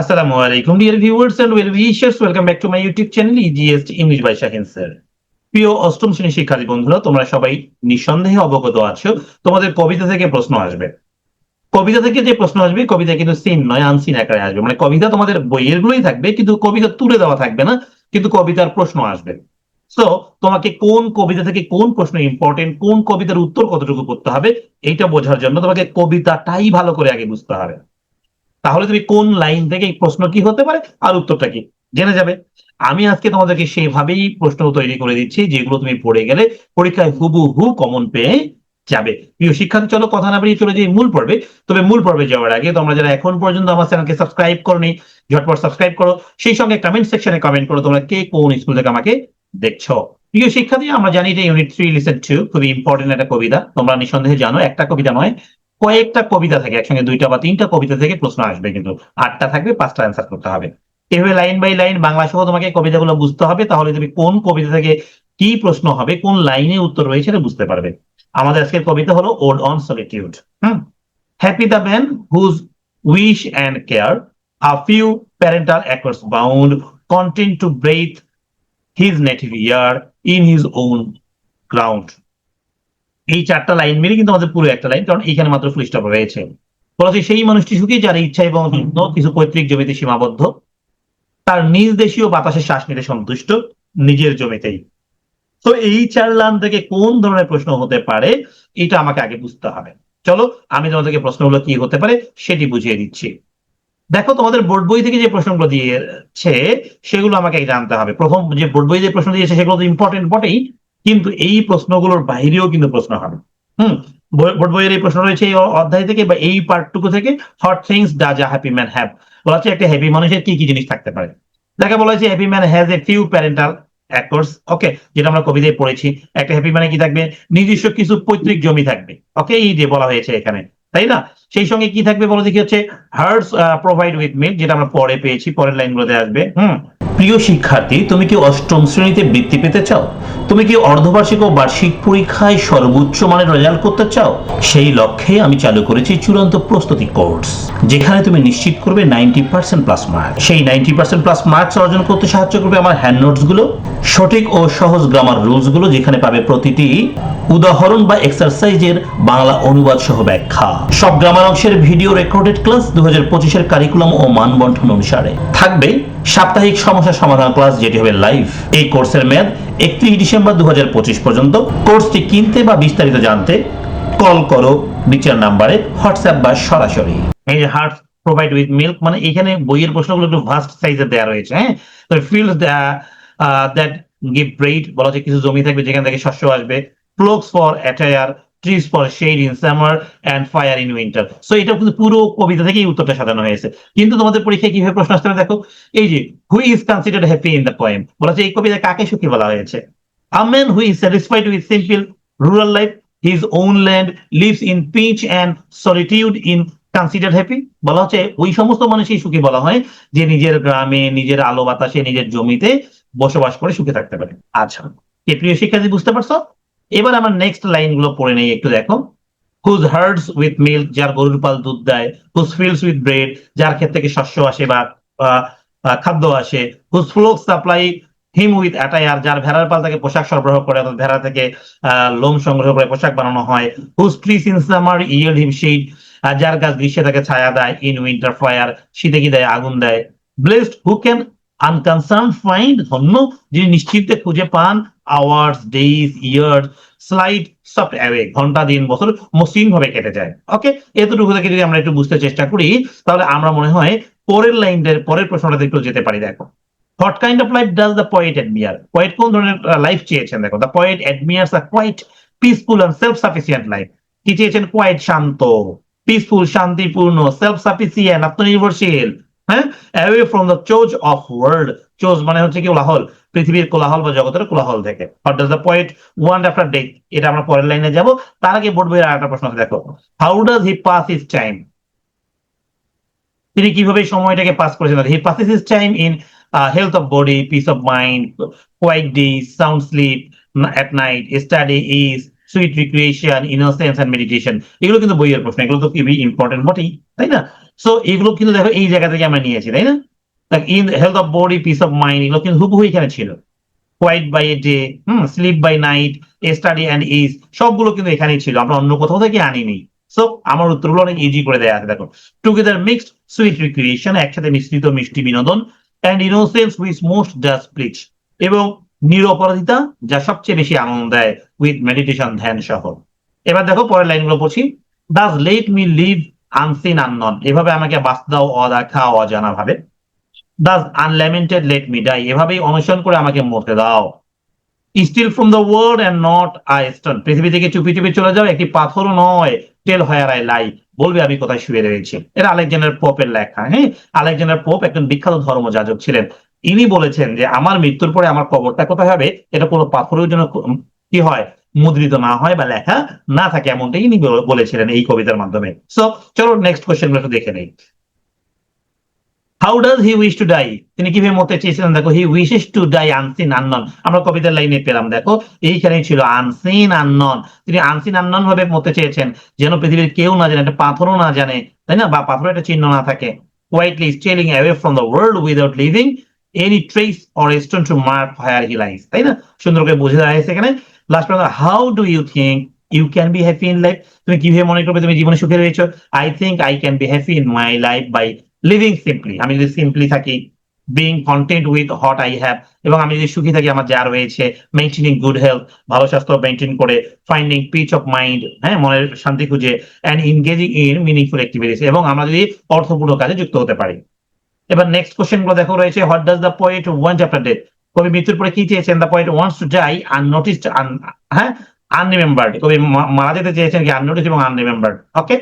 আসসালামু আলাইকুম dear viewers and well wishers welcome back to my YouTube channel EGS English by Shahin sir প্রিয় অষ্টম শ্রেণির শিক্ষার্থী বন্ধুরা, তোমরা সবাই নিঃসন্দেহে অবগত আছো। তোমাদের কবিতা থেকে প্রশ্ন আসবে। কবিতা থেকে যে প্রশ্ন আসবে, কবিতা কিন্তু সিন নয় আনসিন আকারে আসবে। মানে কবিতা তোমাদের বইয়ের গুলোই থাকবে, কিন্তু কবিতা তুলে দেওয়া থাকবে না, কিন্তু কবিতার প্রশ্ন আসবে। সো তোমাকে কোন কবিতা থেকে কোন প্রশ্ন ইম্পর্টেন্ট কোন কবিতার উত্তর কতটুকু করতে হবে, এইটা বোঝার জন্য তোমাকে কবিতাটাই ভালো করে আগে বুঝতে হবে। তাহলে তুমি কোন লাইন থেকে এই প্রশ্ন কি হতে পারে আর উত্তরটা কি? জেনে যাবে। আমি আজকে তোমাদেরকে সেভাবেই প্রশ্ন তৈরি করে দিচ্ছি, যেগুলো তুমি পড়ে গেলে পরীক্ষায় হুবু হু কমন পেয়ে যাবে। প্রিয় শিক্ষার্থী চলো কথা না বেরিয়ে চলে যাই মূল পর্বে। তবে মূল পর্বে যাওয়ার আগে তোমরা যারা এখন পর্যন্ত আমার চ্যানেলকে সাবস্ক্রাইব করনি, ঝটপট সাবস্ক্রাইব করো। সেই সঙ্গে কমেন্ট সেকশনে কমেন্ট করো, তোমরা কে কোন স্কুল থেকে আমাকে দেখছ। প্রিয় শিক্ষার্থী, আমরা জানি যে ইউনিট থ্রি লিসেন টু খুবই ইম্পর্টেন্ট একটা কবিতা। তোমরা নিঃসন্দেহে জানো, একটা কবিতা নয় কয়েকটা কবিতা থাকে, একসঙ্গে দুইটা বা তিনটা কবিতা থেকে প্রশ্ন আসবে কিন্তু। আটটা থাকবে, পাঁচটা অ্যান্সার করতে হবে। এভাবে লাইন বাই লাইন বাংলা সহ তোমাকে কবিতাগুলো বুঝতে হবে, তাহলে তুমি কোন কবিতা থেকে কি প্রশ্ন হবে, কোন লাইনে উত্তর রয়েছে সেটা বুঝতে পারবে। আমাদের আজকের কবিতা হলো ode on solitude happy the man whose wish and care a few parental acres bound content to breathe his native air in his own ground এই চারটা লাইন মিলে কিন্তু আমাদের পুরো একটা লাইন কারণ এখানে মাত্র ফুল স্টপ রয়েছে। বলছে সেই মানুষটি সুখী যার ইচ্ছা এবং কিছু পৈতৃক জমিতে সীমাবদ্ধ। তার নিজ দেশীয় বাতাসে শ্বাস নিতে সন্তুষ্ট, নিজের জমিতেই। তো এই চার লাইন থেকে কোন ধরনের প্রশ্ন হতে পারে, এটা আমাকে আগে বুঝতে হবে। চলো, আমি তোমাদেরকে প্রশ্নগুলো কি হতে পারে, সেটি বুঝিয়ে দিচ্ছি। দেখো, তোমাদের বোর্ড বই থেকে যে প্রশ্নগুলো দিয়েছে, সেগুলো আমাকে জানতে হবে। প্রথম যে বোর্ড বই যে প্রশ্ন দিয়েছে, সেগুলো তো ইম্পর্টেন্ট বটেই। কিন্তু এই প্রশ্নগুলোর বাইরেও কিন্তু প্রশ্ন হবে। হুম? বোর্ড বইয়ের এই প্রশ্ন রয়েছে এই অধ্যায় থেকে বা এই পার্টটুকু থেকে what things does a happy man have বলা হচ্ছে একটা হ্যাপি মানুষের কি কি জিনিস থাকতে পারে। দেখা বলা হয়েছে happy man has a few parental acres okay যেটা আমরা কবিতায় পড়েছি। একটা হ্যাপি মানে কি থাকবে? নিজস্ব কিছু পৈতৃক জমি থাকবে ওকে এই যে বলা হয়েছে এখানে, তাই না? সেই সঙ্গে কি থাকবে বলো দেখি হচ্ছে হার্টস প্রোভাইড উইথ মিল্ক যেটা আমরা পরে পেয়েছি, পরের লাইনগুলোতে আসবে, হুম? প্রিয় শিক্ষার্থী, তুমি কি অষ্টম শ্রেণীতে বৃত্তি পেতে চাও? তুমি কি অর্ধবার্ষিক ও বার্ষিক পরীক্ষায় সর্বোচ্চ মানের রেজাল্ট করতে চাও? সেই লক্ষ্যে আমি চালু করেছি চূড়ান্ত প্রস্তুতি কোর্স, যেখানে তুমি নিশ্চিত করবে নাইনটি পার্সেন্ট প্লাস মার্ক সেই নাইনটি পার্সেন্ট প্লাস মার্কস অর্জন করতে সাহায্য করবে আমার হ্যান্ড নোটসগুলো, সঠিক ও সহজ গ্রামার রুলসগুলো, যেখানে পাবে প্রতিটি উদাহরণ বা এক্সারসাইজের বাংলা অনুবাদ সহ ব্যাখ্যা। সব গ্রামার অংশের ভিডিও রেকর্ডেড ক্লাস দু হাজার পঁচিশের কারিকুলাম ও মানবন্ঠন অনুসারে। থাকবে সাপ্তাহিক সমস্যা সমাধান ক্লাস যেটি হবে লাইভ এই কোর্সের মেয়াদ একত্রিশ ডিসেম্বর দু হাজার পঁচিশ পর্যন্ত। কোর্সটি কিনতে বা বিস্তারিত জানতে কল করো নিচের নাম্বারে, হোয়াটসঅ্যাপ বা সরাসরি। এই যে হার্ট প্রোভাইড উইথ মিল্ক মানে এখানে বইয়ের প্রশ্নগুলো একটু ভাস্ট সাইজে দেওয়া রয়েছে হ্যাঁ? তো ফিল্ড দ্যাট গিভ ব্রেড বলা হচ্ছে কিছু জমি থাকবে যেখান থেকে শস্য আসবে। Flocks for attire trees for shade in summer and fire in winter so এটা কিন্তু পুরো কবিতা থেকে এই উত্তরটা সাজানো হয়েছে। কিন্তু তোমাদের পরীক্ষায় কীভাবে প্রশ্ন আসতে দেখো এই যে who is considered happy in the poem বলা হচ্ছে এই কবিতা কাকে সুখী বলা হয়েছে? A man who is satisfied with simple rural life his own land lives in peace and solitude in consider happy বলা হচ্ছে ওই সমস্ত মানুষই সুখী বলা হয় যে নিজের গ্রামে নিজের আলো বাতাসে নিজের জমিতে বসবাস করে সুখে থাকতে পারে। আচ্ছা। কে প্রিয় শিক্ষার্থী বুঝতে পারছ? এবার আমার নেক্সট লাইনগুলো পড়ে নেই, একটু দেখো। হুজ হার্ডস উইথ মিল্ক যার গরুর পাল দুধ দেয়। হুজ ফিল্ডস উইথ ব্রেড যার ক্ষেত থেকে শস্য আসে বা খাদ্য আসে। Whose flocks supply him with attire যার ভেড়ার পাল থেকে পোশাক সরবরাহ করে, অর্থাৎ ভেড়া থেকে লোম সংগ্রহ করে পোশাক বানানো হয়। Whose trees in summer yield him shade যার গাছ গ্রীষ্মে তাকে ছায়া দেয়। ইন উইন্টার ফায়ার শীতে কি দেয়? আগুন দেয়। Blessed who can unconcerned find ধন্য, যিনি নিশ্চিন্তে খুঁজে পান hours days years slide away ঘণ্টা, দিন, বছর মসৃণ ভাবে কেটে যায়। ওকে এতটুকু থেকে যদি আমরা একটু বুঝতে চেষ্টা করি, তাহলে আমরা মনে হয় পরের লাইনটার পরের প্রশ্নটাতে একটু যেতে পারি, দেখো। What kind of life does the poet admire poet কোন ধরনের লাইফ চেয়েছেন, দেখো? The poet admires a quiet peaceful and self sufficient life কি চেয়েছেন? কোয়াইট শান্ত পিসফুল শান্তিপূর্ণ সেলফ সাফিসিয়েন্ট আত্মনির্ভরশীল। হ্যাঁ? Away from the chaos of world chaos মানে হচ্ছে কি? কোলাহল। পৃথিবীর কোলাহল বা জগতের কোলাহল থেকে। What does the poet want after death এটা আমরা পরের লাইনে যাব। তার আগে বোর্ড বইয়ের আরেকটা প্রশ্ন দেখো। How does he pass his time তিনি কীভাবে সময়টাকে পাস করেছেন? He passes his time in health of body peace of mind quiet day sound sleep at night, study is sweet recreation innocence and meditation এগুলো কিন্তু বইয়ের প্রশ্ন, এগুলো তো খুবই ইম্পর্টেন্ট বটেই, তাই না? সো এগুলো কিন্তু দেখো এই জায়গা থেকে আমরা নিয়েছি, তাই না? In health of body peace of mind এগুলো কিন্তু হুবহু এখানে ছিল। Quiet by a day hmm sleep by night study and ease সবগুলো কিন্তু এখানেই ছিল, আমরা অন্য কোথাও থেকে আনিনি। সো আমার উত্তরগুলো অনেক ইজি করে দেওয়া আছে, দেখো। টুগেদার মিক্সড সুইট রিক্রিয়েশন একসাথে মিশ্রিত মিষ্টি বিনোদন and innocence with most does please এবং নিরপরাধিতা যা সবচেয়ে বেশি আনন্দ দেয় উইথ মেডিটেশন ধ্যান সহ এবার দেখো পরের লাইনগুলো পড়ছি। Thus let me live unseen unknown এভাবে আমাকে বাঁচতে দাও অদেখা, অজানা ভাবে। Thus unlamented let me die এভাবেই অনুসরণ করে আমাকে মরতে দাও। Steal from the world and not a stone পৃথিবী থেকে চুপি চুপি চলে যাও, একটি পাথরও নয়। টেল হায়ার আই লাই বলবে আমি কোথায় শুয়ে রয়েছি। এটা আলেকজান্ডার পোপের লেখা হ্যাঁ? আলেকজান্ডার পোপ একজন বিখ্যাত ধর্মযাজক ছিলেন। ইনি বলেছেন যে আমার মৃত্যুর পরে আমার কবরটা কোথায় হবে? এটা কোনো পাথরের জন্য কি হয়? মুদ্রিত না হয় বা লেখা না থাকে এমনটাই ইনি বলেছিলেন এই কবিতার মাধ্যমে। সো চলো নেক্সট কোশ্চেন একটু দেখে নেই। How does he wish to die তিনি কীভাবে মরতে চেয়েছিলেন? দেখো he wishes to die unseen unknown আমরা কবিতার লাইনে পেলাম, দেখো, এইখানেই ছিল আনসিন আননন তিনি আনসিন আননন ভাবে মরতে চেয়েছেন, যেন পৃথিবীর কেউ না জানে, একটা পাথরও না জানে, তাই না? বা পাথরের একটা চিহ্ন না থাকে। Quietly stealing away from the world without leaving any trace or stone to mark where he lies তাই না? সুন্দর করে বুঝে দেওয়া হয়েছে এখানে। লাস্ট পর্যন্ত how do you think you can be happy in life তুমি কীভাবে মনে করবে তুমি জীবনে সুখে রয়েছো? I think I can be happy in my life by living simply আমি যদি সিম্পলি থাকি being content with what I have এবং আমি যদি সুখী থাকি আমার যা রয়েছে মেনটেনিং গুড হেলথ ভালো স্বাস্থ্য মেনটেন করে ফাইন্ডিং পিচ অফ মাইন্ড হ্যাঁ মনের শান্তি খুঁজে and engaging in meaningful activities এবং আমরা যদি অর্থপূর্ণ কাজে যুক্ত হতে পারি। এবার নেক্সট কোশ্চেনগুলো দেখো রয়েছে what does the poet want after death কবি মৃত্যুর পরে কি চেয়েছেন? The poet wants to die unnoticed হ্যাঁ? আনরিমেম্বার্ড কবি মারা যেতে চেয়েছেন কি আননোটিস এবং unremembered okay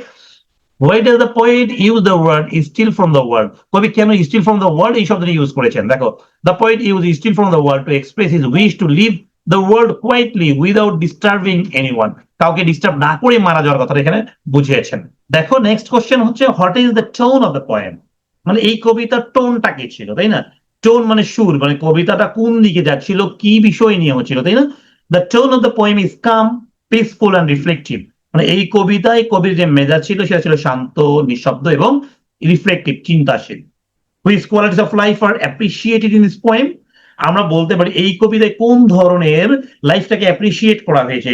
Why does the poet use the word still from the world? কবি কেন still from the world এই শব্দটি ইউজ করেছেন? দেখো, the poet used still from the world to express his wish to live the world quietly without disturbing anyone কাউকে disturb না করে মারা যাওয়ার কথাটা এখানে বুঝিয়েছেন। দেখো নেক্সট কোশ্চেন হচ্ছে what is the tone of the poem মানে এই কবিতার টোনটা কি ছিল, তাই না? টোন মানে সুর মানে কবিতাটা কোন দিকে যাচ্ছিল, কি বিষয় নিয়ে হচ্ছিল, তাই না? The tone of the poem is calm peaceful and reflective মানে এই কবিতায় কবির যে মেজাজ ছিল, সেটা ছিল শান্ত, নিঃশব্দ এবং রিফ্লেক্টিভ চিন্তাশীল। Which qualities of life are appreciated in this poem আমরা বলতে পারি, এই কবিতায় কোন ধরনের লাইফটাকে অ্যাপ্রিসিয়েট করা হয়েছে,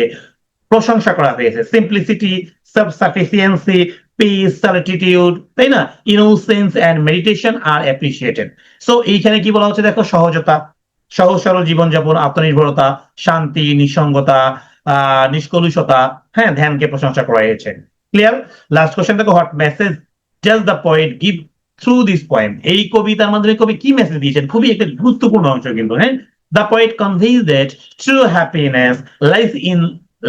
প্রশংসা করা হয়েছে? সিম্পলিসিটি সাব পিস সলিটিটিউড তাই না? Innocence and meditation are appreciated so এইখানে কি বলা হচ্ছে দেখো? সহজতা, সহজ সরল জীবনযাপন, আত্মনির্ভরতা, শান্তি, নিঃসঙ্গতা নিষ্কলুষতা হ্যাঁ ধ্যানকে প্রশংসা করা হয়েছে। ক্লিয়ার লাস্ট কোশ্চেন দেখো what message just the poet give through this poem এই কবিতার মাধ্যমে কবি কি মেসেজ দিয়েছেন? খুবই একটা গুরুত্বপূর্ণ অংশ কিন্তু হ্যাঁ? The poet conveys that true happiness lies in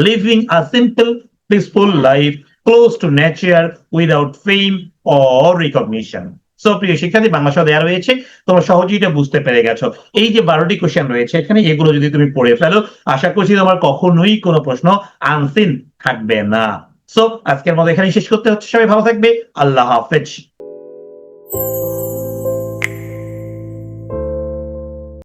living a simple peaceful life close to nature without fame or recognition so প্রিয় শিক্ষার্থী, বাংলা সহ দেওয়া রয়েছে। তোমরা সহজেই এটা বুঝতে পেরে গেছো। এই যে বারোটি কোশ্চেন রয়েছে এখানে, এগুলো যদি তুমি পড়ে ফেলো, আশা করছি তোমার কখনোই কোনো প্রশ্ন আনসিন থাকবে না। সো আজকের মতো এখানে শেষ করতে হচ্ছে। সবাই ভালো থাকবে। আল্লাহ হাফেজ।